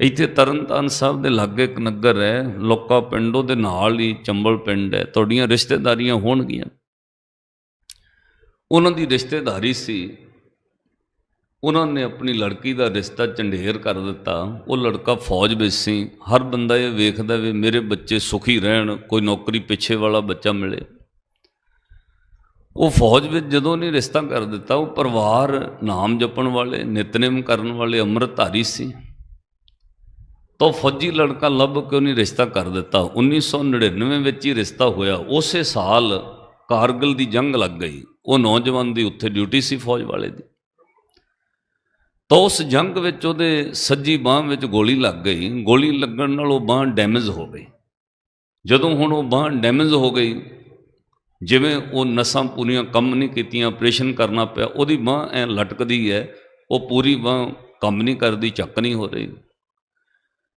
ਇੱਥੇ ਤਰਨਤਾਰਨ ਸਾਹਿਬ ਦੇ ਲਾਗੇ ਇੱਕ ਨਗਰ ਹੈ, ਲੋਕਾ ਪਿੰਡ ਉਹਦੇ ਨਾਲ ਹੀ ਚੰਬਲ ਪਿੰਡ ਹੈ। ਤੁਹਾਡੀਆਂ ਰਿਸ਼ਤੇਦਾਰੀਆਂ ਹੋਣਗੀਆਂ। ਉਹਨਾਂ ਦੀ ਰਿਸ਼ਤੇਦਾਰੀ ਸੀ। ਉਹਨਾਂ ਨੇ ਆਪਣੀ ਲੜਕੀ ਦਾ ਰਿਸ਼ਤਾ ਚੰਡੇਰ ਕਰ ਦਿੱਤਾ। ਉਹ ਲੜਕਾ ਫੌਜ ਵਿੱਚ ਸੀ। ਹਰ ਬੰਦਾ ਇਹ ਵੇਖਦਾ ਵੀ ਮੇਰੇ ਬੱਚੇ ਸੁਖੀ ਰਹਿਣ, ਕੋਈ ਨੌਕਰੀ ਪਿੱਛੇ ਵਾਲਾ ਬੱਚਾ ਮਿਲੇ। ਉਹ ਫੌਜ ਵਿੱਚ ਜਦੋਂ ਨੇ ਰਿਸ਼ਤਾ ਕਰ ਦਿੱਤਾ, ਉਹ ਪਰਿਵਾਰ ਨਾਮ ਜਪਣ ਵਾਲੇ, ਨਿਤਨੇਮ ਕਰਨ ਵਾਲੇ ਅੰਮ੍ਰਿਤਧਾਰੀ ਸੀ। ਤਾਂ ਉਹ ਫੌਜੀ ਲੜਕਾ ਲੱਭ ਕੇ ਉਹਨੇ ਰਿਸ਼ਤਾ ਕਰ ਦਿੱਤਾ। 1999 ਵਿੱਚ ਹੀ ਰਿਸ਼ਤਾ ਹੋਇਆ। ਉਸੇ ਸਾਲ ਕਾਰਗਿਲ ਦੀ ਜੰਗ ਲੱਗ ਗਈ। ਉਹ ਨੌਜਵਾਨ ਦੀ ਉੱਥੇ ਡਿਊਟੀ ਸੀ ਫੌਜ ਵਾਲੇ ਦੀ। ਤਾਂ ਉਸ ਜੰਗ ਵਿੱਚ ਉਹਦੇ ਸੱਜੀ ਬਾਹ ਵਿੱਚ ਗੋਲੀ ਲੱਗ ਗਈ। ਗੋਲੀ ਲੱਗਣ ਨਾਲ ਉਹ ਬਾਹ ਡੈਮੇਜ ਹੋ ਗਈ। ਜਦੋਂ ਹੁਣ ਉਹ ਬਾਹ ਡੈਮੇਜ ਹੋ ਗਈ, ਜਿਵੇਂ ਉਹ ਨਸਾਂ ਪੂਰੀਆਂ ਕੰਮ ਨਹੀਂ ਕੀਤੀਆਂ, ਆਪਰੇਸ਼ਨ ਕਰਨਾ ਪਿਆ, ਉਹਦੀ ਬਾਹ ਐ ਲਟਕਦੀ ਹੈ। ਉਹ ਪੂਰੀ ਬਾਹ ਕੰਮ ਨਹੀਂ ਕਰਦੀ, ਚੱਕ ਨਹੀਂ ਹੋ ਰਹੀ।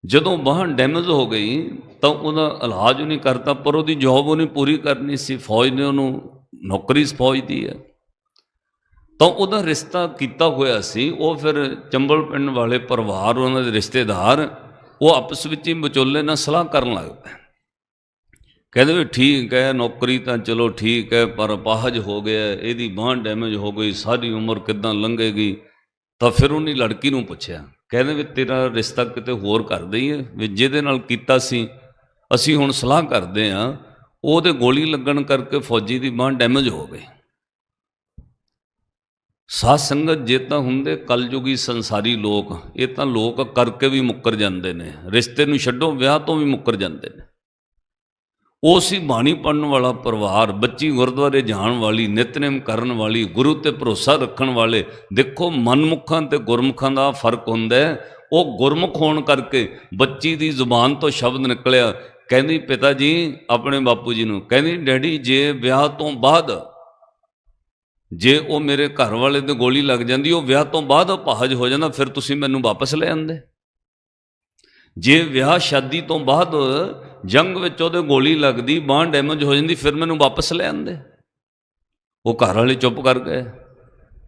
ਜਦੋਂ ਬਾਹ ਡੈਮੇਜ ਹੋ ਗਈ, ਤਾਂ ਉਹਦਾ ਇਲਾਜ ਨਹੀਂ ਕਰਤਾ, ਪਰ ਉਹਦੀ ਜੌਬ ਉਹਨੇ ਪੂਰੀ ਕਰਨੀ ਸੀ, ਫੌਜ ਨੇ ਉਹਨੂੰ ਨੌਕਰੀ ਫੌਜ ਦੀ ਹੈ। ਤਾਂ ਉਹਦਾ ਰਿਸ਼ਤਾ ਕੀਤਾ ਹੋਇਆ ਸੀ, ਉਹ ਫਿਰ ਚੰਬਲ ਪਿੰਡ ਵਾਲੇ ਪਰਿਵਾਰ, ਉਹਨਾਂ ਦੇ ਰਿਸ਼ਤੇਦਾਰ, ਉਹ ਆਪਸ ਵਿੱਚ ਹੀ ਵਿਚੋਲੇ ਨਾਲ ਸਲਾਹ ਕਰਨ ਲੱਗ ਪਏ। ਕਹਿੰਦੇ ਵੀ ਠੀਕ ਹੈ, ਨੌਕਰੀ ਤਾਂ ਚਲੋ ਠੀਕ ਹੈ, ਪਰ ਅਪਾਹਜ ਹੋ ਗਿਆ, ਇਹਦੀ ਬਾਂਹ ਡੈਮੇਜ ਹੋ ਗਈ, ਸਾਰੀ ਉਮਰ ਕਿਦਾਂ ਲੰਘੇਗੀ? ਤਾਂ ਫਿਰ ਉਹਨੇ ਲੜਕੀ ਨੂੰ ਪੁੱਛਿਆ ਕਹਿੰਦੇ ਵੀ ਤੇਰਾ ਰਿਸ਼ਤਾ ਕਿਤੇ ਹੋਰ ਕਰ ਦਈਏ, ਵੀ ਜਿਹਦੇ ਨਾਲ ਕੀਤਾ ਸੀ, ਅਸੀਂ ਹੁਣ ਸਲਾਹ ਕਰਦੇ ਆ ਉਹਦੇ ਗੋਲੀ ਲੱਗਣ ਕਰਕੇ ਫੌਜੀ ਦੀ ਬਾਂਹ ਡੈਮੇਜ ਹੋ ਗਈ। ਸਾਧ ਸੰਗਤ ਜੇ ਤਾਂ ਹੁੰਦੇ ਕਲਯੁਗੀ ਸੰਸਾਰੀ ਲੋਕ, ਇਹ ਤਾਂ ਲੋਕ ਕਰਕੇ ਵੀ ਮੁੱਕਰ ਜਾਂਦੇ ਨੇ, ਰਿਸ਼ਤੇ ਨੂੰ ਛੱਡੋ, ਵਿਆਹ ਤੋਂ ਵੀ ਮੁੱਕਰ ਜਾਂਦੇ ਨੇ। ਉਹ ਸੀ ਬਾਣੀ ਪੜਨ ਵਾਲਾ ਪਰਿਵਾਰ, ਬੱਚੀ ਗੁਰਦੁਆਰੇ ਜਾਣ ਵਾਲੀ, ਨਿਤਨੇਮ ਕਰਨ ਵਾਲੀ, ਗੁਰੂ ਤੇ ਭਰੋਸਾ ਰੱਖਣ ਵਾਲੇ। ਦੇਖੋ ਮਨਮੁਖਾਂ ਤੇ ਗੁਰਮੁਖਾਂ ਦਾ ਫ਼ਰਕ ਹੁੰਦਾ ਉਹ ਗੁਰਮੁਖ ਹੋਣ ਕਰਕੇ ਬੱਚੀ ਦੀ ਜ਼ੁਬਾਨ ਤੋਂ ਸ਼ਬਦ ਨਿਕਲਿਆ। ਕਹਿੰਦੀ, ਪਿਤਾ ਜੀ, ਆਪਣੇ ਬਾਪੂ ਜੀ ਨੂੰ। ਕਹਿੰਦੀ, ਡੈਡੀ, ਜੇ ਵਿਆਹ ਤੋਂ ਬਾਅਦ, ਜੇ ਉਹ ਮੇਰੇ ਘਰ ਵਾਲੇ ਤੇ ਗੋਲੀ ਲੱਗ ਜਾਂਦੀ, ਉਹ ਵਿਆਹ ਤੋਂ ਬਾਅਦ ਅਪਾਹਜ ਹੋ ਜਾਂਦਾ, ਫਿਰ ਤੁਸੀਂ ਮੈਨੂੰ ਵਾਪਸ ਲੈ ਆਂਦੇ ਜੇ ਵਿਆਹ ਸ਼ਾਦੀ ਤੋਂ ਬਾਅਦ ਜੰਗ ਵਿੱਚ ਉਹਦੇ ਗੋਲੀ ਲੱਗਦੀ, ਬਾਂਹ ਡੈਮੇਜ ਹੋ ਜਾਂਦੀ, ਫਿਰ ਮੈਨੂੰ ਵਾਪਸ ਲੈ ਆਂਦੇ ਉਹ ਘਰ ਵਾਲੇ ਚੁੱਪ ਕਰ ਗਏ।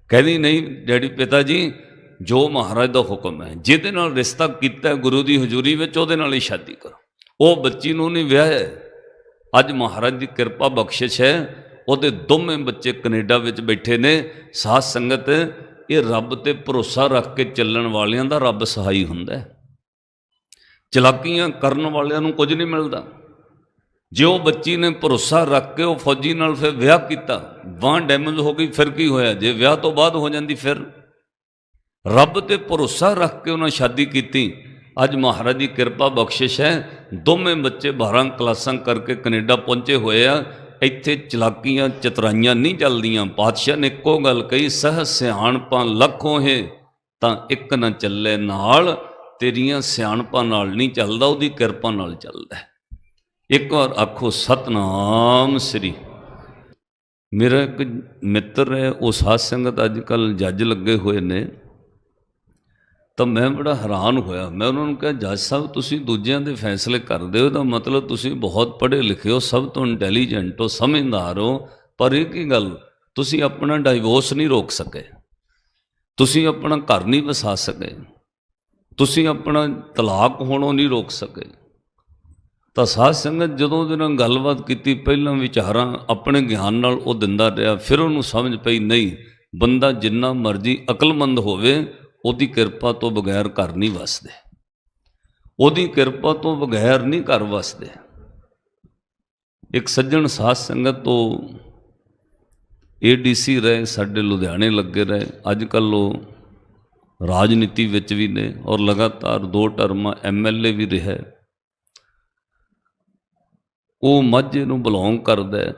ਕਹਿੰਦੀ, ਨਹੀਂ, ਡੈਡੀ, ਪਿਤਾ ਜੀ, ਜੋ ਮਹਾਰਾਜ ਦਾ ਹੁਕਮ ਹੈ, ਜਿਹਦੇ ਨਾਲ ਰਿਸ਼ਤਾ ਕੀਤਾ ਗੁਰੂ ਦੀ ਹਜ਼ੂਰੀ ਵਿੱਚ, ਉਹਦੇ ਨਾਲ ਹੀ ਸ਼ਾਦੀ ਕਰੋ। ਉਹ ਬੱਚੀ ਨੂੰ ਨਹੀਂ ਵਿਆਹਿਆ। ਅੱਜ ਮਹਾਰਾਜ ਦੀ ਕਿਰਪਾ ਬਖਸ਼ਿਸ਼ ਹੈ। ਉਹਦੇ ਦੋਵੇਂ ਬੱਚੇ ਕੈਨੇਡਾ ਵਿੱਚ ਬੈਠੇ ਨੇ। ਸਾਧ ਸੰਗਤ, ਇਹ ਰੱਬ ਤੇ ਭਰੋਸਾ ਰੱਖ ਕੇ ਚੱਲਣ ਵਾਲਿਆਂ ਦਾ ਰੱਬ ਸਹਾਈ ਹੁੰਦਾ ਹੈ। ਚਲਾਕੀਆਂ ਕਰਨ ਵਾਲਿਆਂ ਨੂੰ ਕੁਝ ਨਹੀਂ ਮਿਲਦਾ। ਜੇ ਉਹ ਬੱਚੀ ਨੇ ਭਰੋਸਾ ਰੱਖ ਕੇ ਉਹ ਫੌਜੀ ਨਾਲ ਫਿਰ ਵਿਆਹ ਕੀਤਾ ਬਾਂਹ ਡੈਮੇਜ ਹੋ ਗਈ, ਫਿਰ ਕੀ ਹੋਇਆ? ਜੇ ਵਿਆਹ ਤੋਂ ਬਾਅਦ ਹੋ ਜਾਂਦੀ ਫਿਰ? ਰੱਬ ਤੇ ਭਰੋਸਾ ਰੱਖ ਕੇ ਉਹਨਾਂ ਸ਼ਾਦੀ ਕੀਤੀ। ਅੱਜ ਮਹਾਰਾਜ ਦੀ ਕਿਰਪਾ ਬਖਸ਼ਿਸ਼ ਹੈ। ਦੋਵੇਂ ਬੱਚੇ 12 ਕਲਾਸਾਂ ਕਰਕੇ ਕੈਨੇਡਾ ਪਹੁੰਚੇ ਹੋਏ ਆ। ਇੱਥੇ ਚਲਾਕੀਆਂ, ਚਤਰਾਈਆਂ ਨਹੀਂ ਚੱਲਦੀਆਂ। ਪਾਤਸ਼ਾਹ ਨੇ ਇੱਕੋ ਗੱਲ ਕਹੀ, ਸਹ ਸਿਆਣਪਾਂ ਲੱਖੋਂ ਹੈ, ਤਾਂ ਇੱਕ ਨਾ ਚੱਲੇ ਨਾਲ। ਤੇਰੀਆਂ ਸਿਆਣਪਾਂ ਨਾਲ ਨਹੀਂ ਚੱਲਦਾ, ਉਹਦੀ ਕਿਰਪਾ ਨਾਲ ਚੱਲਦਾ ਇੱਕ ਵਾਰ ਆਖੋ, ਸਤਨਾਮ ਸ੍ਰੀ। ਮੇਰਾ ਇੱਕ ਮਿੱਤਰ ਹੈ, ਉਹ ਸਾਧ ਸੰਗਤ ਅੱਜ ਕੱਲ ਜੱਜ ਲੱਗੇ ਹੋਏ ਨੇ। ਤਾਂ ਮੈਂ ਬੜਾ ਹੈਰਾਨ ਹੋਇਆ। ਮੈਂ ਉਹਨਾਂ ਨੂੰ ਕਿਹਾ, ਜੱਜ ਸਾਹਿਬ, ਤੁਸੀਂ ਦੂਜਿਆਂ ਦੇ ਫੈਸਲੇ ਕਰਦੇ ਹੋ, ਤਾਂ ਮਤਲਬ ਤੁਸੀਂ ਬਹੁਤ ਪੜ੍ਹੇ ਲਿਖੇ ਹੋ, ਸਭ ਤੋਂ ਇੰਟੈਲੀਜੈਂਟ ਹੋ, ਸਮਝਦਾਰ ਹੋ। ਪਰ ਇਹ ਕੀ ਗੱਲ? ਤੁਸੀਂ ਆਪਣਾ ਡਾਈਵੋਰਸ ਨਹੀਂ ਰੋਕ ਸਕੇ। ਤੁਸੀਂ ਆਪਣਾ ਘਰ ਨਹੀਂ ਵਸਾ ਸਕੇ। ਤੁਸੀਂ ਆਪਣਾ ਤਲਾਕ ਹੋਣੋਂ ਨਹੀਂ ਰੋਕ ਸਕੇ। ਤਾਂ ਸਾਧ ਸੰਗਤ ਜਦੋਂ ਉਹਦੇ ਨਾਲ ਗੱਲਬਾਤ ਕੀਤੀ, ਪਹਿਲਾਂ ਵਿਚਾਰਾਂ ਆਪਣੇ ਗਿਆਨ ਨਾਲ ਉਹ ਦਿੰਦਾ ਰਿਹਾ, ਫਿਰ ਉਹਨੂੰ ਸਮਝ ਪਈ, ਨਹੀਂ, ਬੰਦਾ ਜਿੰਨਾ ਮਰਜ਼ੀ ਅਕਲਮੰਦ ਹੋਵੇ, ਉਹਦੀ ਕਿਰਪਾ ਤੋਂ ਬਗੈਰ ਘਰ ਨਹੀਂ ਵਸਦੇ। ਉਹਦੀ ਕਿਰਪਾ ਤੋਂ ਬਗੈਰ ਨਹੀਂ ਘਰ ਵਸਦੇ। ਇੱਕ ਸੱਜਣ ਸਾਧ ਸੰਗਤ ਤੋਂ ਏਡੀਸੀ ਰਹੇ, ਸਾਡੇ ਲੁਧਿਆਣੇ ਲੱਗੇ ਰਹੇ, ਅੱਜ ਕੱਲ ਉਹ ਰਾਜਨੀਤੀ ਵਿੱਚ ਵੀ ਨੇ ਔਰ ਲਗਾਤਾਰ ਦੋ ਟਰਮਾਂ ਐਮਐਲਏ ਵੀ ਰਿਹਾ ਉਹ ਮਾਝੇ ਨੂੰ ਬਿਲੋਂਗ ਕਰਦਾ ਹੈ।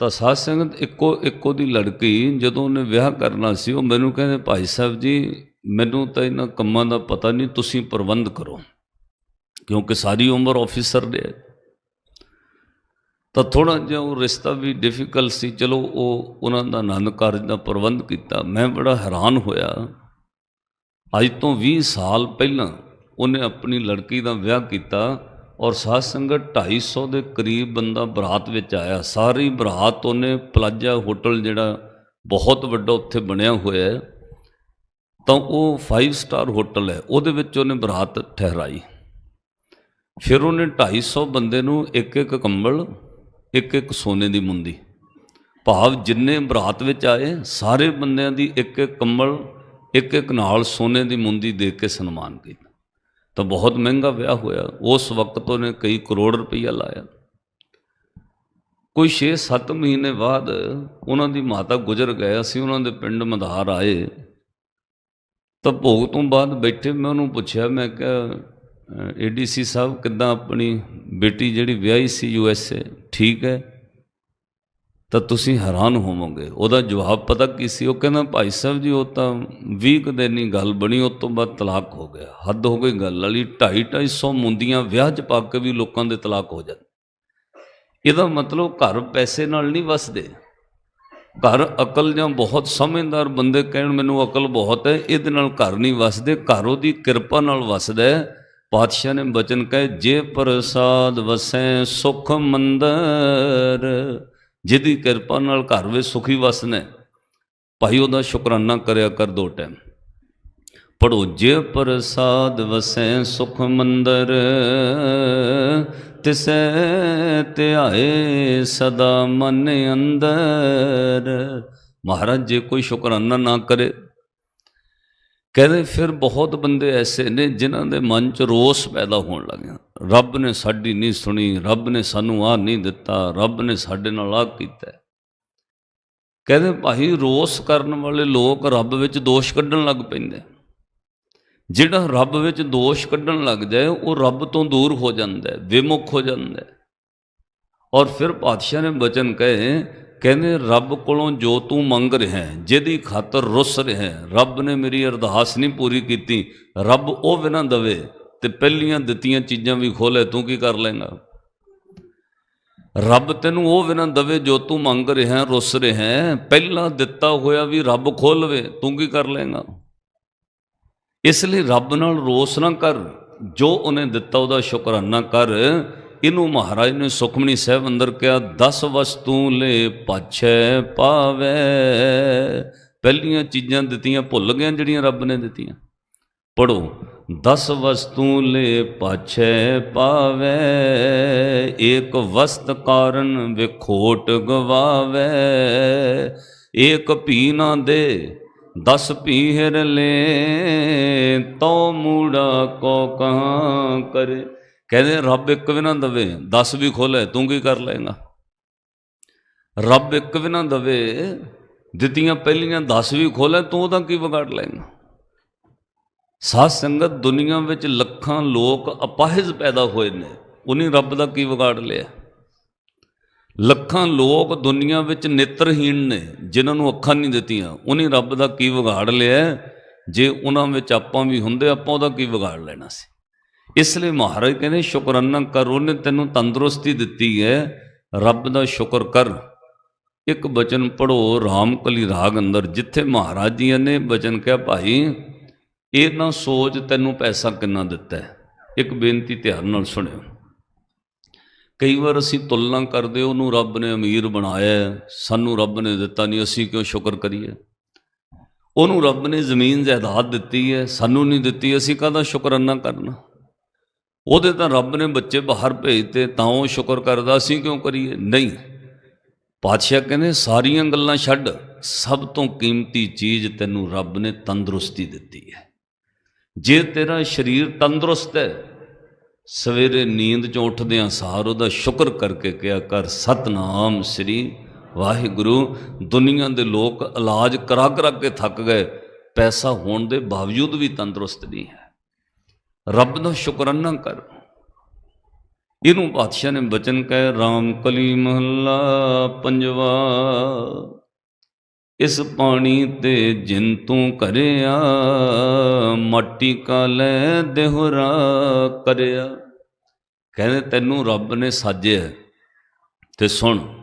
ਤਾਂ ਸਾਧ ਸੰਗਤ ਇੱਕੋ ਇੱਕੋ ਦੀ ਲੜਕੀ ਜਦੋਂ ਉਹਨੇ ਵਿਆਹ ਕਰਨਾ ਸੀ, ਉਹ ਮੈਨੂੰ ਕਹਿੰਦੇ, ਭਾਈ ਸਾਹਿਬ ਜੀ, ਮੈਨੂੰ ਤਾਂ ਇਹਨਾਂ ਕੰਮਾਂ ਦਾ ਪਤਾ ਨਹੀਂ, ਤੁਸੀਂ ਪ੍ਰਬੰਧ ਕਰੋ, ਕਿਉਂਕਿ ਸਾਰੀ ਉਮਰ ਆਫੀਸਰ ਦੇ ਤਾਂ ਥੋੜਾ ਜਿਹਾ ਉਹ ਰਿਸ਼ਤਾ ਵੀ ਡਿਫਿਕਲਟ ਸੀ। ਚਲੋ, ਉਹ ਉਹਨਾਂ ਦਾ ਆਨੰਦ ਕਾਰਜ ਦਾ ਪ੍ਰਬੰਧ ਕੀਤਾ। ਮੈਂ ਬੜਾ ਹੈਰਾਨ ਹੋਇਆ। ਅੱਜ ਤੋਂ 20 ਸਾਲ ਪਹਿਲਾਂ ਉਹਨੇ ਆਪਣੀ ਲੜਕੀ ਦਾ ਵਿਆਹ ਕੀਤਾ ਔਰ ਸਾਧ ਸੰਗਤ 250 ਦੇ ਕਰੀਬ ਬੰਦਾ ਬਰਾਤ ਵਿੱਚ ਆਇਆ। ਸਾਰੀ ਬਰਾਤ ਉਹਨੇ ਪਲਾਜਾ ਹੋਟਲ ਜਿਹੜਾ ਬਹੁਤ ਵੱਡਾ ਉੱਥੇ ਬਣਿਆ ਹੋਇਆ ਹੈ। ਤਾਂ ਉਹ 5 ਸਟਾਰ ਹੋਟਲ ਹੈ। ਉਹਦੇ ਵਿੱਚ ਉਹਨੇ ਬਰਾਤ ਠਹਿਰਾਈ। ਫਿਰ ਉਹਨੇ 250 ਬੰਦੇ ਨੂੰ ਇੱਕ ਇੱਕ ਕੰਬਲ ਇੱਕ ਇੱਕ ਸੋਨੇ ਦੀ ਮੁੰਦੀ। ਭਾਵ ਜਿੰਨੇ ਬਰਾਤ ਵਿੱਚ ਆਏ, ਸਾਰੇ ਬੰਦਿਆਂ ਦੀ ਇੱਕ ਇੱਕ ਕੰਬਲ, ਇੱਕ ਇੱਕ ਨਾਲ ਸੋਨੇ ਦੀ ਮੁੰਦੀ ਦੇ ਕੇ ਸਨਮਾਨ ਕੀਤਾ। ਤਾਂ ਬਹੁਤ ਮਹਿੰਗਾ ਵਿਆਹ ਹੋਇਆ। ਉਸ ਵਕਤ ਉਹਨੇ ਕਈ ਕਰੋੜ ਰੁਪਈਆ ਲਾਇਆ। ਕੋਈ 6-7 ਮਹੀਨੇ ਬਾਅਦ ਉਹਨਾਂ ਦੀ ਮਾਤਾ ਗੁਜ਼ਰ ਗਏ। ਅਸੀਂ ਉਹਨਾਂ ਦੇ ਪਿੰਡ ਮਧਾਰ ਆਏ। ਤਾਂ ਭੋਗ ਤੋਂ ਬਾਅਦ ਬੈਠੇ ਮੈਂ ਉਹਨੂੰ ਪੁੱਛਿਆ, ਮੈਂ ਕਿਹਾ ਏਡੀਸੀ ਸਾਹਿਬ, ਕਿੱਦਾਂ ਆਪਣੀ ਬੇਟੀ ਜਿਹੜੀ ਵਿਆਹੀ ਸੀ ਯੂ ਐਸ ਏ? ਠੀਕ ਹੈ, ਤਾਂ ਤੁਸੀਂ ਹੈਰਾਨ ਹੋਵੋਗੇ। ਉਹਦਾ ਜਵਾਬ ਪਤਾ ਕੀ ਸੀ? ਉਹ ਕਹਿੰਦਾ, ਭਾਈ ਸਾਹਿਬ ਜੀ, ਉਹ ਤਾਂ 20 ਕੁ ਦਿਨ ਹੀ ਗੱਲ ਬਣੀ ਉਸ ਤੋਂ ਬਾਅਦ ਤਲਾਕ ਹੋ ਗਿਆ। ਹੱਦ ਹੋ ਗਈ ਗੱਲ ਵਾਲੀ 2.5 250 ਮੁੰਦੀਆਂ ਵਿਆਹ 'ਚ ਪਾ ਕੇ ਵੀ ਲੋਕਾਂ ਦੇ ਤਲਾਕ ਹੋ ਜਾਂਦੇ ਇਹਦਾ ਮਤਲਬ ਘਰ ਪੈਸੇ ਨਾਲ ਨਹੀਂ ਵਸਦੇ। ਘਰ ਅਕਲ ਜਾਂ ਬਹੁਤ ਸਮਝਦਾਰ ਬੰਦੇ ਕਹਿਣ, ਮੈਨੂੰ ਅਕਲ ਬਹੁਤ ਹੈ, ਇਹਦੇ ਨਾਲ ਘਰ ਨਹੀਂ ਵਸਦੇ, ਘਰ ਉਹਦੀ ਕਿਰਪਾ ਨਾਲ ਵਸਦਾ ਹੈ ਪਾਤਸ਼ਾਹ ਨੇ ਬਚਨ ਕਹੇ, ਜੇ ਪ੍ਰਸਾਦ ਵਸੈ ਸੁਖ ਮੰਦਰ, ਜਿਹਦੀ ਕਿਰਪਾ ਨਾਲ ਘਰ ਵਿੱਚ ਸੁਖੀ ਵਸਣਾ ਭਾਈ ਉਹਦਾ ਸ਼ੁਕਰਾਨਾ ਕਰਿਆ ਕਰ ਦੋ ਟਾਈਮ। ਪੜੋ ਜੇ ਪ੍ਰਸਾਦ ਵਸੈ ਸੁਖ ਮੰਦਰ, ਤਿਸੈ ਧਿਆਏ ਸਦਾ ਮਨ ਅੰਦਰ। ਮਹਾਰਾਜ, ਜੇ ਕੋਈ ਸ਼ੁਕਰਾਨਾ ਨਾ ਕਰੇ ਕਹਿੰਦੇ ਫਿਰ ਬਹੁਤ ਬੰਦੇ ਐਸੇ ਨੇ ਜਿਨ੍ਹਾਂ ਦੇ ਮਨ 'ਚ ਰੋਸ ਪੈਦਾ ਹੋਣ ਲੱਗਿਆ ਰੱਬ ਨੇ ਸਾਡੀ ਨਹੀਂ ਸੁਣੀ, ਰੱਬ ਨੇ ਸਾਨੂੰ ਆਹ ਨਹੀਂ ਦਿੱਤਾ, ਰੱਬ ਨੇ ਸਾਡੇ ਨਾਲ ਆਹ ਕੀਤਾ। ਕਹਿੰਦੇ ਭਾਈ ਰੋਸ ਕਰਨ ਵਾਲੇ ਲੋਕ ਰੱਬ ਵਿੱਚ ਦੋਸ਼ ਕੱਢਣ ਲੱਗ ਪੈਂਦੇ। ਜਿਹੜਾ ਰੱਬ ਵਿੱਚ ਦੋਸ਼ ਕੱਢਣ ਲੱਗ ਜਾਏ, ਉਹ ਰੱਬ ਤੋਂ ਦੂਰ ਹੋ ਜਾਂਦਾ ਹੈ, ਵਿਮੁਖ ਹੋ ਜਾਂਦਾ ਹੈ। ਔਰ ਫਿਰ ਪਾਤਸ਼ਾਹ ਨੇ ਬਚਨ ਕਹੇ ਕਹਿੰਦੇ, ਰੱਬ ਕੋਲੋਂ ਜੋ ਤੂੰ ਮੰਗ ਰਿਹਾ ਜਿਹਦੀ ਖਾਤਰ ਰੁੱਸ ਰਿਹਾ ਰੱਬ ਨੇ ਮੇਰੀ ਅਰਦਾਸ ਨਹੀਂ ਪੂਰੀ ਕੀਤੀ, ਰੱਬ ਉਹ ਵੀ ਨਾ ਦਵੇ ਤੇ ਪਹਿਲੀਆਂ ਦਿੱਤੀਆਂ ਚੀਜ਼ਾਂ ਵੀ ਖੋਲੇ ਤੂੰ ਕੀ ਕਰ ਲੇਗਾ ਰੱਬ ਤੈਨੂੰ ਉਹ ਵੀ ਨਾ ਦਵੇ ਜੋ ਤੂੰ ਮੰਗ ਰਿਹਾ ਰੁੱਸ ਰਿਹਾ ਪਹਿਲਾਂ ਦਿੱਤਾ ਹੋਇਆ ਵੀ ਰੱਬ ਖੋਲਵੇ ਤੂੰ ਕੀ ਕਰ ਲੇਗਾ ਇਸ ਲਈ ਰੱਬ ਨਾਲ ਰੋਸ ਨਾ ਕਰ, ਜੋ ਉਹਨੇ ਦਿੱਤਾ ਉਹਦਾ ਸ਼ੁਕਰਾਨਾ ਕਰ ਇਹਨੂੰ ਮਹਾਰਾਜ ਨੇ ਸੁਖਮਨੀ ਸਾਹਿਬ ਅੰਦਰ ਕਿਹਾ 10 ਵਸਤੂ ਲੈ ਪਾਛੈ ਪਾਵੇ। ਪਹਿਲੀਆਂ ਚੀਜ਼ਾਂ ਦਿੱਤੀਆਂ, ਭੁੱਲ ਗਏ ਜਿਹੜੀਆਂ ਰੱਬ ਨੇ ਦਿੱਤੀਆਂ। ਪੜੋ 10 ਵਸਤੂ ਲੈ ਪਾਛੈ ਪਾਵੇ, ਏਕ ਵਸਤ ਕਾਰਨ ਵਿਖੋਟ ਗਵਾਵੇ। ਏਕ ਪੀ ਨਾ ਦੇ, ਦਸ ਪੀਹਰ ਲੈ ਤੋ ਮੂੜਾ ਕੋ ਕਹਾਂ ਕਰੇ। ਕਹਿੰਦੇ, ਰੱਬ ਇੱਕ ਵੀ ਨਾ ਦਵੇ 10 ਵੀ ਖੋਲੇ ਤੂੰ ਕੀ ਕਰ ਲਏਗਾ? ਰੱਬ ਇੱਕ ਵੀ ਨਾ ਦਵੇ, ਦਿੱਤੀਆਂ ਪਹਿਲੀਆਂ 10 ਵੀ ਖੋਲੇ ਤੂੰ ਉਹਦਾ ਕੀ ਵਿਗਾੜ ਲਏਗਾ? ਸਾਧ ਸੰਗਤ ਦੁਨੀਆ ਵਿੱਚ ਲੱਖਾਂ ਲੋਕ ਅਪਾਹਿਜ ਪੈਦਾ ਹੋਏ ਨੇ, ਉਹਨੇ ਰੱਬ ਦਾ ਕੀ ਵਿਗਾੜ ਲਿਆ? ਲੱਖਾਂ ਲੋਕ ਦੁਨੀਆ ਵਿੱਚ ਨੇਤਰਹੀਣ ਨੇ, ਜਿਨ੍ਹਾਂ ਨੂੰ ਅੱਖਾਂ ਨਹੀਂ ਦਿੱਤੀਆਂ, ਉਹਨੇ ਰੱਬ ਦਾ ਕੀ ਵਿਗਾੜ ਲਿਆ? ਜੇ ਉਹਨਾਂ ਵਿੱਚ ਆਪਾਂ ਵੀ ਹੁੰਦੇ, ਆਪਾਂ ਉਹਦਾ ਕੀ ਵਿਗਾੜ ਲੈਣਾ ਸੀ? ਇਸ ਲਈ ਮਹਾਰਾਜ ਕਹਿੰਦੇ ਸ਼ੁਕਰਾਨਾ ਕਰ, ਉਹਨੇ ਤੈਨੂੰ ਤੰਦਰੁਸਤੀ ਦਿੱਤੀ ਹੈ। ਰੱਬ ਦਾ ਸ਼ੁਕਰ ਕਰ। ਇੱਕ ਬਚਨ ਪੜੋ ਰਾਮਕਲੀ ਰਾਗ ਅੰਦਰ, ਜਿੱਥੇ ਮਹਾਰਾਜ ਜੀ ਨੇ ਬਚਨ ਕਿਹਾ, ਭਾਈ, ਇਹ ਨਾ ਸੋਚ ਤੈਨੂੰ ਪੈਸਾ ਕਿੰਨਾ ਦਿੱਤਾ ਹੈ? ਇੱਕ ਬੇਨਤੀ ਧਿਆਨ ਨਾਲ ਸੁਣਿਓ। ਕਈ ਵਾਰ ਅਸੀਂ ਤੁਲਨਾ ਕਰਦੇ, ਉਹਨੂੰ ਰੱਬ ਨੇ ਅਮੀਰ ਬਣਾਇਆ ਸਾਨੂੰ ਰੱਬ ਨੇ ਦਿੱਤਾ ਨਹੀਂ, ਅਸੀਂ ਕਿਉਂ ਸ਼ੁਕਰ ਕਰੀਏ? ਉਹਨੂੰ ਰੱਬ ਨੇ ਜ਼ਮੀਨ ਜਾਇਦਾਦ ਦਿੱਤੀ ਹੈ, ਸਾਨੂੰ ਨਹੀਂ ਦਿੱਤੀ, ਅਸੀਂ ਕਾਹਦਾ ਸ਼ੁਕਰਾਨਾ ਕਰਨਾ? ਉਹਦੇ ਤਾਂ ਰੱਬ ਨੇ ਬੱਚੇ ਬਾਹਰ ਭੇਜਤੇ, ਤਾਂ ਉਹ ਸ਼ੁਕਰ ਕਰਦਾ ਅਸੀਂ ਕਿਉਂ ਕਰੀਏ? ਨਹੀਂ। ਪਾਤਸ਼ਾਹ ਕਹਿੰਦੇ, ਸਾਰੀਆਂ ਗੱਲਾਂ ਛੱਡ, ਸਭ ਤੋਂ ਕੀਮਤੀ ਚੀਜ਼ ਤੈਨੂੰ ਰੱਬ ਨੇ ਤੰਦਰੁਸਤੀ ਦਿੱਤੀ ਹੈ। ਜੇ ਤੇਰਾ ਸਰੀਰ ਤੰਦਰੁਸਤ ਹੈ, ਸਵੇਰੇ ਨੀਂਦ ਚੋਂ ਉੱਠਦਿਆਂ ਸਾਰ ਉਹਦਾ ਸ਼ੁਕਰ ਕਰਕੇ ਕਿਹਾ ਕਰ, ਸਤਨਾਮ ਸ੍ਰੀ ਵਾਹਿਗੁਰੂ, ਦੁਨੀਆ ਦੇ ਲੋਕ ਇਲਾਜ ਕਰਾ ਕਰਾ ਕੇ ਥੱਕ ਗਏ, ਪੈਸਾ ਹੋਣ ਦੇ ਬਾਵਜੂਦ ਵੀ ਤੰਦਰੁਸਤ ਨਹੀਂ ਹੈ। ਰੱਬ ਦਾ ਸ਼ੁਕਰਾਨਾ ਕਰ। ਇਹਨੂੰ ਬਾਦਸ਼ਾਹ ਨੇ ਬਚਨ ਕਹੇ RAM ਕਲੀ ਮਹੱਲਾ ਪੰਜਵਾ, ਇਸ ਪਾਣੀ ਤੇ ਜਿਨ ਤੂੰ ਕਰਿਆ, ਮਾਟੀ ਕਾ ਲੈ ਦੇਹਰਾ ਕਰਿਆ। ਕਹਿੰਦੇ, ਤੈਨੂੰ ਰੱਬ ਨੇ ਸਾਜਿਆ। ਤੇ ਸੁਣ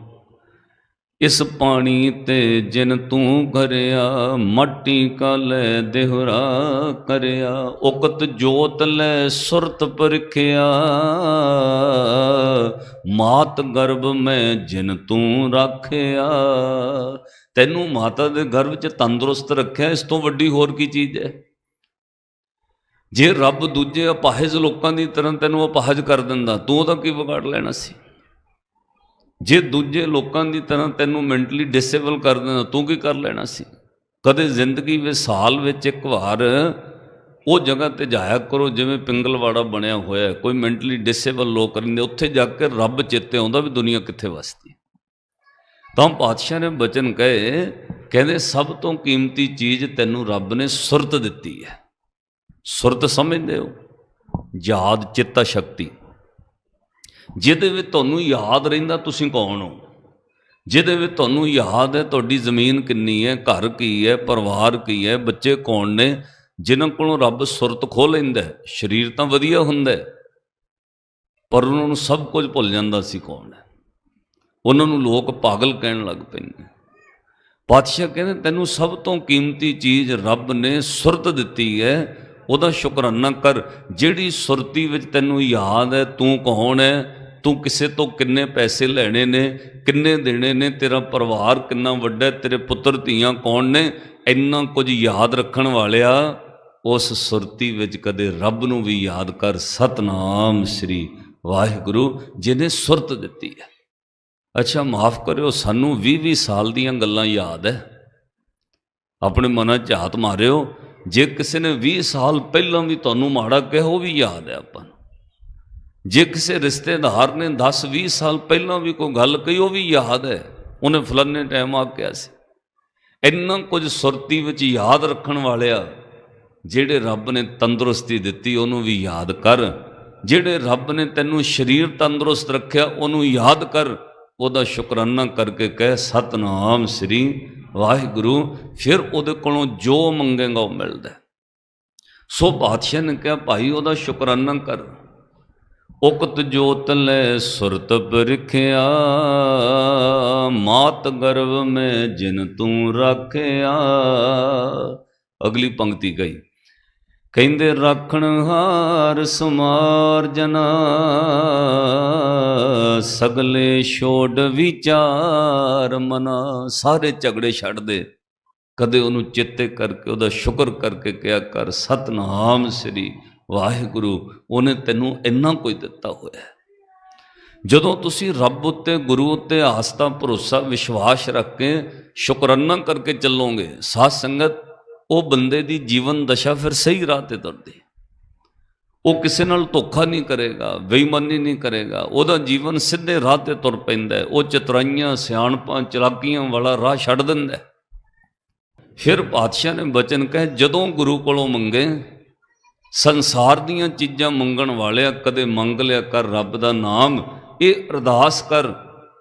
ਇਸ ਪਾਣੀ ਤੇ ਜਿਨ ਤੂੰ ਕਰਿਆ ਮਾਟੀ ਕਾ ਲੈ ਦੇਹਰਾ ਕਰਿਆ। ਉਕਤ ਜੋਤ ਲੈ ਸੁਰਤ ਪਰਖਿਆ। ਮਾਤ ਗਰਭ ਮੈਂ ਜਿਨ ਤੂੰ ਰੱਖਿਆ। ਤੈਨੂੰ ਮਾਤਾ ਦੇ ਗਰਭ 'ਚ ਤੰਦਰੁਸਤ ਰੱਖਿਆ, ਇਸ ਤੋਂ ਵੱਡੀ ਹੋਰ ਕੀ ਚੀਜ਼ ਹੈ ਜੇ ਰੱਬ ਦੂਜੇ ਅਪਾਹਜ ਲੋਕਾਂ ਦੀ ਤਰ੍ਹਾਂ ਤੈਨੂੰ ਅਪਾਹਜ ਕਰ ਦਿੰਦਾ, ਤੂੰ ਤਾਂ ਕੀ ਵਿਗਾੜ ਲੈਣਾ ਸੀ? ਜੇ ਦੂਜੇ ਲੋਕਾਂ ਦੀ ਤਰ੍ਹਾਂ ਤੈਨੂੰ ਮੈਂਟਲੀ ਡਿਸੇਬਲ ਕਰ ਦੇਣਾ, ਤੂੰ ਕੀ ਕਰ ਲੈਣਾ ਸੀ? ਕਦੇ ਜ਼ਿੰਦਗੀ ਵਿੱਚ, ਸਾਲ ਵਿੱਚ ਇੱਕ ਵਾਰ ਉਹ ਜਗ੍ਹਾ ਤੇ ਜਾਇਆ ਕਰੋ ਜਿਵੇਂ ਪਿੰਗਲਵਾੜਾ ਬਣਿਆ ਹੋਇਆ ਕੋਈ ਮੈਂਟਲੀ ਡਿਸੇਬਲ ਲੋਕ ਰਹਿੰਦੇ, ਉੱਥੇ ਜਾ ਕੇ ਰੱਬ ਚੇਤੇ ਆਉਂਦਾ ਵੀ ਦੁਨੀਆ ਕਿੱਥੇ ਵਸਦੀ ਤਾਂ ਪਾਤਸ਼ਾਹ ਨੇ ਬਚਨ ਕਹੇ, ਕਹਿੰਦੇ, ਸਭ ਤੋਂ ਕੀਮਤੀ ਚੀਜ਼ ਤੈਨੂੰ ਰੱਬ ਨੇ ਸੁਰਤ ਦਿੱਤੀ ਹੈ। ਸੁਰਤ ਸਮਝਦੇ ਹੋ? ਯਾਦ, ਚਿੱਤਾ, ਸ਼ਕਤੀ। ਜਿਹਦੇ ਵਿੱਚ ਤੁਹਾਨੂੰ ਯਾਦ ਰਹਿੰਦਾ ਤੁਸੀਂ ਕੌਣ ਹੋ? ਜਿਹਦੇ ਵਿੱਚ ਤੁਹਾਨੂੰ ਯਾਦ ਹੈ ਤੁਹਾਡੀ ਜ਼ਮੀਨ ਕਿੰਨੀ ਹੈ, ਘਰ ਕੀ ਹੈ, ਪਰਿਵਾਰ ਕੀ ਹੈ, ਬੱਚੇ ਕੌਣ ਨੇ, ਜਿਨ੍ਹਾਂ ਕੋਲੋਂ ਰੱਬ ਸੁਰਤ ਖੋਹ ਲੈਂਦਾ ਸਰੀਰ ਤਾਂ ਵਧੀਆ ਹੁੰਦਾ ਪਰ ਉਹਨਾਂ ਨੂੰ ਸਭ ਕੁਝ ਭੁੱਲ ਜਾਂਦਾ ਸੀ ਕੌਣ ਹੈ? ਉਹਨਾਂ ਨੂੰ ਲੋਕ ਪਾਗਲ ਕਹਿਣ ਲੱਗ ਪੈਂਦੇ ਪਾਤਸ਼ਾਹ ਕਹਿੰਦੇ, ਤੈਨੂੰ ਸਭ ਤੋਂ ਕੀਮਤੀ ਚੀਜ਼ ਰੱਬ ਨੇ ਸੁਰਤ ਦਿੱਤੀ ਹੈ, ਉਹਦਾ ਸ਼ੁਕਰਾਨਾ ਕਰ। ਜਿਹੜੀ ਸੁਰਤੀ ਵਿੱਚ ਤੈਨੂੰ ਯਾਦ ਹੈ, ਤੂੰ ਕੌਣ ਹੈ? ਤੂੰ ਕਿਸੇ ਤੋਂ ਕਿੰਨੇ ਪੈਸੇ ਲੈਣੇ ਨੇ, ਕਿੰਨੇ ਦੇਣੇ ਨੇ, ਤੇਰਾ ਪਰਿਵਾਰ ਕਿੰਨਾ ਵੱਡਾ ਤੇਰੇ ਪੁੱਤਰ ਧੀਆਂ ਕੌਣ ਨੇ, ਇੰਨਾ ਕੁਝ ਯਾਦ ਰੱਖਣ ਵਾਲਿਆ ਉਸ ਸੁਰਤੀ ਵਿੱਚ ਕਦੇ ਰੱਬ ਨੂੰ ਵੀ ਯਾਦ ਕਰ। ਸਤਨਾਮ ਸ੍ਰੀ ਵਾਹਿਗੁਰੂ ਜਿਹਨੇ ਸੁਰਤ ਦਿੱਤੀ ਹੈ। ਅੱਛਾ, ਮਾਫ ਕਰਿਓ, ਸਾਨੂੰ 20-20 ਸਾਲ ਦੀਆਂ ਗੱਲਾਂ ਯਾਦ ਹੈ। ਆਪਣੇ ਮਨਾਂ 'ਚ ਹੱਥ ਮਾਰਿਓ, ਜੇ ਕਿਸੇ ਨੇ 20 ਸਾਲ ਪਹਿਲਾਂ ਵੀ ਤੁਹਾਨੂੰ ਮਾੜਾ ਕਿਹਾ, ਉਹ ਵੀ ਯਾਦ ਹੈ ਆਪਾਂ ਨੂੰ। ਜੇ ਕਿਸੇ ਰਿਸ਼ਤੇਦਾਰ ਨੇ 10-20 ਸਾਲ ਪਹਿਲਾਂ ਵੀ ਕੋਈ ਗੱਲ ਕਹੀ, ਉਹ ਵੀ ਯਾਦ ਹੈ। ਉਹਨੇ ਫਲਾਣੇ ਟਾਈਮ ਆ ਕਿਹਾ ਸੀ। ਇੰਨਾ ਕੁਝ ਸੁਰਤੀ ਵਿੱਚ ਯਾਦ ਰੱਖਣ ਵਾਲਿਆ, ਜਿਹੜੇ ਰੱਬ ਨੇ ਤੰਦਰੁਸਤੀ ਦਿੱਤੀ, ਉਹਨੂੰ ਵੀ ਯਾਦ ਕਰ। ਜਿਹੜੇ ਰੱਬ ਨੇ ਤੈਨੂੰ ਸਰੀਰ ਤੰਦਰੁਸਤ ਰੱਖਿਆ, ਉਹਨੂੰ ਯਾਦ ਕਰ। ਉਹਦਾ ਸ਼ੁਕਰਾਨਾ ਕਰਕੇ ਕਹਿ, ਸਤਨਾਮ ਸ੍ਰੀ ਵਾਹਿਗੁਰੂ। ਫਿਰ ਉਹਦੇ ਕੋਲੋਂ ਜੋ ਮੰਗੇਗਾ, ਉਹ ਮਿਲਦਾ ਸੋ ਬਾਦਸ਼ਾਹ ਨੇ ਕਿਹਾ, ਭਾਈ, ਉਹਦਾ ਸ਼ੁਕਰਾਨਾ ਕਰ। ਉਕਤ ਜੋਤ ਲੈ ਸੁਰਤ ਪਰਖਿਆ, ਮਾਤ ਗਰਭ ਮੈਂ ਜਿਨ ਤੂੰ ਰੱਖਿਆ। ਅਗਲੀ ਪੰਕਤੀ ਗਈ ਕਹਿੰਦੇ ਰੱਖਣ ਹਾਰ ਸਮਾਰ ਜਨਾ, ਸਗਲੇ ਛੋੜ ਵਿਚਾਰ ਮਨਾ। ਸਾਰੇ ਝਗੜੇ ਛੱਡ ਦੇ। ਕਦੇ ਉਹਨੂੰ ਚਿੱਤੇ ਕਰਕੇ, ਉਹਦਾ ਸ਼ੁਕਰ ਕਰਕੇ ਕਿਹਾ, ਕਰ ਸਤਨਾਮ ਸ੍ਰੀ ਵਾਹਿਗੁਰੂ, ਉਹਨੇ ਤੈਨੂੰ ਇੰਨਾ ਕੁਝ ਦਿੱਤਾ ਹੋਇਆ ਹੈ। ਜਦੋਂ ਤੁਸੀਂ ਰੱਬ ਉੱਤੇ, ਗੁਰੂ ਉੱਤੇ ਆਸਥਾ ਭਰੋਸਾ, ਵਿਸ਼ਵਾਸ ਰੱਖ ਕੇ ਸ਼ੁਕਰਾਨਾ ਕਰਕੇ ਚੱਲੋਗੇ, ਸਾਧ ਸੰਗਤ, ਉਹ ਬੰਦੇ ਦੀ ਜੀਵਨ ਦਸ਼ਾ ਫਿਰ ਸਹੀ ਰਾਹ ਤੇ ਤੁਰਦੀ ਉਹ ਕਿਸੇ ਨਾਲ ਧੋਖਾ ਨਹੀਂ ਕਰੇਗਾ, ਬੇਈਮਾਨੀ ਨਹੀਂ ਕਰੇਗਾ, ਉਹਦਾ ਜੀਵਨ ਸਿੱਧੇ ਰਾਹ ਤੇ ਤੁਰ ਪੈਂਦਾ ਉਹ ਚਤਰਾਈਆਂ, ਸਿਆਣਪਾਂ, ਚਲਾਕੀਆਂ ਵਾਲਾ ਰਾਹ ਛੱਡ ਦਿੰਦਾ ਫਿਰ ਪਾਤਸ਼ਾਹ ਨੇ ਬਚਨ ਕਹੇ, ਜਦੋਂ ਗੁਰੂ ਕੋਲੋਂ ਮੰਗੇ ਸੰਸਾਰ ਦੀਆਂ ਚੀਜ਼ਾਂ ਮੰਗਣ ਵਾਲਿਆ, ਕਦੇ ਮੰਗ ਲਿਆ ਕਰ ਰੱਬ ਦਾ ਨਾਮ, ਇਹ ਅਰਦਾਸ ਕਰ,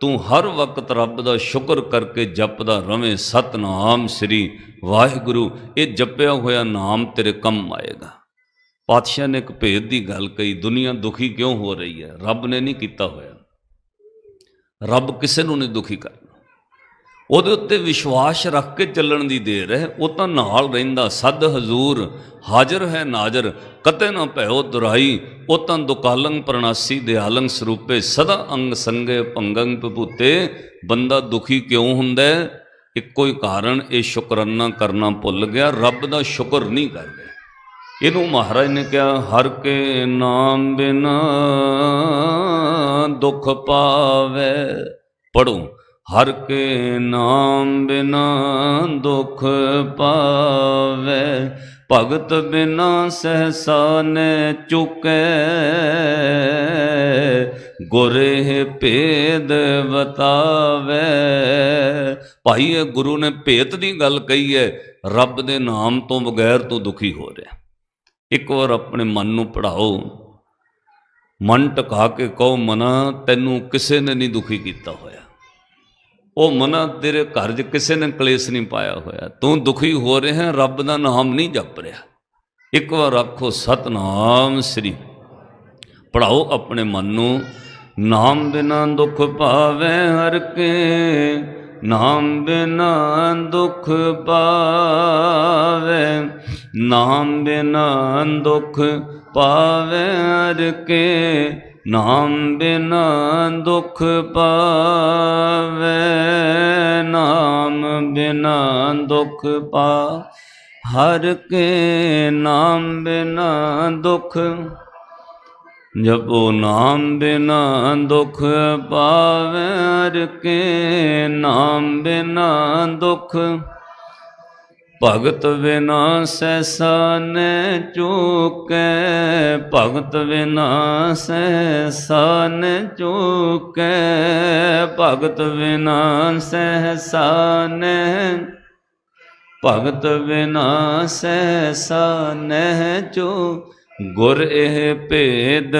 ਤੂੰ ਹਰ ਵਕਤ ਰੱਬ ਦਾ ਸ਼ੁਕਰ ਕਰਕੇ ਜਪਦਾ ਰਵੇਂ। ਸਤਨਾਮ ਸ੍ਰੀ ਵਾਹਿਗੁਰੂ, ਇਹ ਜਪਿਆ ਹੋਇਆ ਨਾਮ ਤੇਰੇ ਕੰਮ ਆਏਗਾ। ਪਾਤਸ਼ਾਹ ਨੇ ਇੱਕ ਭੇਦ ਦੀ ਗੱਲ ਕਹੀ, ਦੁਨੀਆ ਦੁਖੀ ਕਿਉਂ ਹੋ ਰਹੀ ਹੈ? ਰੱਬ ਨੇ ਨਹੀਂ ਕੀਤਾ ਹੋਇਆ। ਰੱਬ ਕਿਸੇ ਨੂੰ ਨਹੀਂ ਦੁਖੀ ਕਰਨਾ। ਉਹਦੇ ਉੱਤੇ ਵਿਸ਼ਵਾਸ ਰੱਖ ਕੇ ਚੱਲਣ ਦੀ ਦੇਰ ਹੈ, ਉਹ ਤਾਂ ਨਾਲ ਰਹਿੰਦਾ, ਸਦ ਹਜ਼ੂਰ, ਹਾਜ਼ਰ ਹੈ ਨਾਜ਼ਰ, ਕਤੇ ਨਾ ਭਇਓ ਦੁਰਾਈ, ਉਹ ਤਾਂ ਦੁਕਾਲੰ ਪ੍ਰਣਾਸੀ ਦਿਆਲੰਗ ਸਰੂਪੇ, ਸਦਾ ਅੰਗ ਸੰਗੇ ਭੰਗੰ ਪਪੂਤੇ ਬੰਦਾ ਦੁਖੀ ਕਿਉਂ ਹੁੰਦਾ ਇੱਕੋ ਹੀ ਕਾਰਨ, ਇਹ ਸ਼ੁਕਰਾਨਾ ਕਰਨਾ ਭੁੱਲ ਗਿਆ, ਰੱਬ ਦਾ ਸ਼ੁਕਰ ਨਹੀਂ ਕਰ ਰਿਹਾ। ਇਹਨੂੰ ਮਹਾਰਾਜ ਨੇ ਕਿਹਾ, ਹਰ ਕੇ ਨਾਮ ਬਿਨਾ ਦੁੱਖ ਪਾਵੇ। ਪੜੋ ਹਰ ਕੇ ਨਾਮ ਬਿਨਾ ਦੁਖ ਪਾਵੇ, ਭਗਤ ਬਿਨਾ ਸਹਸਾ ਨੇ ਚੁਕੈ। ਗੁਰੇ ਭੇਦ ਬਤਾਵੇ ਭਾਈ, ਇਹ ਗੁਰੂ ਨੇ ਭੇਤ ਦੀ ਗੱਲ ਕਹੀ ਹੈ, ਰੱਬ ਦੇ ਨਾਮ ਤੋਂ ਬਗੈਰ ਤੂੰ ਦੁਖੀ ਹੋ ਰਿਹਾ। ਇੱਕ ਵਾਰ ਆਪਣੇ ਮਨ ਨੂੰ ਪੜਾਓ ਮਨ ਟਿਕਾ ਕੇ ਕਹੋ, ਮਨਾ, ਤੈਨੂੰ ਕਿਸੇ ਨੇ ਨਹੀਂ ਦੁਖੀ ਕੀਤਾ ਹੋਇਆ। ਉਹ ਮਨਾ ਤੇਰੇ ਘਰ 'ਚ ਕਿਸੇ ਨੇ ਕਲੇਸ਼ ਨਹੀਂ ਪਾਇਆ ਹੋਇਆ। ਤੂੰ ਦੁਖੀ ਹੋ ਰਿਹਾ, ਰੱਬ ਦਾ ਨਾਮ ਨਹੀਂ ਜਪ ਰਿਹਾ। ਇੱਕ ਵਾਰ ਆਖੋ ਸਤਨਾਮ ਸ੍ਰੀ। ਪੜਾਓ ਆਪਣੇ ਮਨ ਨੂੰ, ਨਾਮ ਬਿਨਾ ਦੁੱਖ ਪਾਵੇ ਹਰ ਕੇ। ਨਾਮ ਬਿਨਾ ਦੁੱਖ ਪਾਵੇ ਨਾਮ ਬਿਨਾ ਦੁੱਖ ਪਾਵੇ ਹਰ ਕੇ। ਨਾਮ ਬਿਨਾ ਦੁਖ ਪਾਵੇ, ਨਾਮ ਬਿਨਾ ਦੁਖ ਪਾ। ਹਰ ਕੇ ਨਾਮ ਬਿਨਾ ਦੁਖ, ਜਪੋ ਨਾਮ ਬਿਨਾ ਦੁਖ ਪਾਵੇ। ਹਰ ਕੇ ਨਾਮ ਬਿਨਾ ਦੁਖ ਭਗਤ ਬਿਨਾ ਸੈਸਾ ਨੇ ਚੂਕੈ, ਭਗਤ ਬਿਨਾ ਸੈਸਾ ਨੇ ਚੂਕੈ, ਭਗਤ ਬਿਨਾ ਸੈਸਾ ਨੇ ਭਗਤ ਬਿਨਾ ਸੈਸਾ ਨਹਿ ਚੋ ਗੁਰ ਇਹ ਭੇਦ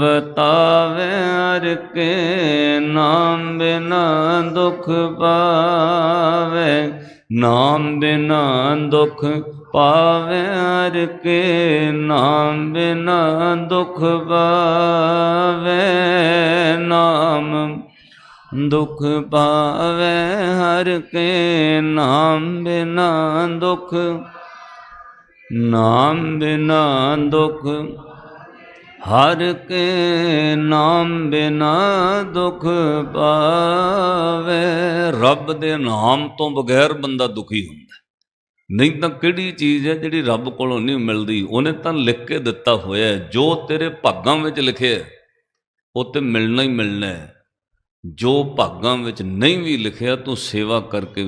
ਬਤਾਵੇ ਹਰ ਕੇ ਨਾਮ ਬਿਨਾ ਦੁਖ ਪਾਵੇ। ਨਾਮ ਬਿਨਾ ਦੁਖ ਪਾਵੇ ਹਰ ਕੇ, ਨਾਮ ਬਿਨਾ ਦੁਖ ਪਾਵੇ, ਨਾਮ ਦੁਖ ਪਾਵੇ ਹਰ ਕੇ, ਨਾਮ ਬਿਨਾ ਦੁਖ, ਨਾਮ ਬਿਨਾ ਦੁਖ ਹਰ ਕੇ ਨਾਮ ਬਿਨਾ ਦੁਖ ਪਾਵੇ। ਰੱਬ ਦੇ ਨਾਮ ਤੋਂ ਬਗੈਰ ਬੰਦਾ ਦੁਖੀ ਹੁੰਦਾ। ਨਹੀਂ ਤਾਂ ਕਿਹੜੀ ਚੀਜ਼ ਹੈ ਜਿਹੜੀ ਰੱਬ ਕੋਲੋਂ ਨਹੀਂ ਮਿਲਦੀ? ਉਹਨੇ ਤਾਂ ਲਿਖ ਕੇ ਦਿੱਤਾ ਹੋਇਆ ਜੋ ਤੇਰੇ ਭਾਗਾਂ ਵਿੱਚ ਲਿਖਿਆ ਉਹ ਤੇ ਮਿਲਣਾ ਹੀ ਮਿਲਣਾ ਹੈ। ਜੋ ਭਾਗਾਂ ਵਿੱਚ ਨਹੀਂ ਵੀ ਲਿਖਿਆ, ਤੂੰ ਸੇਵਾ ਕਰਕੇ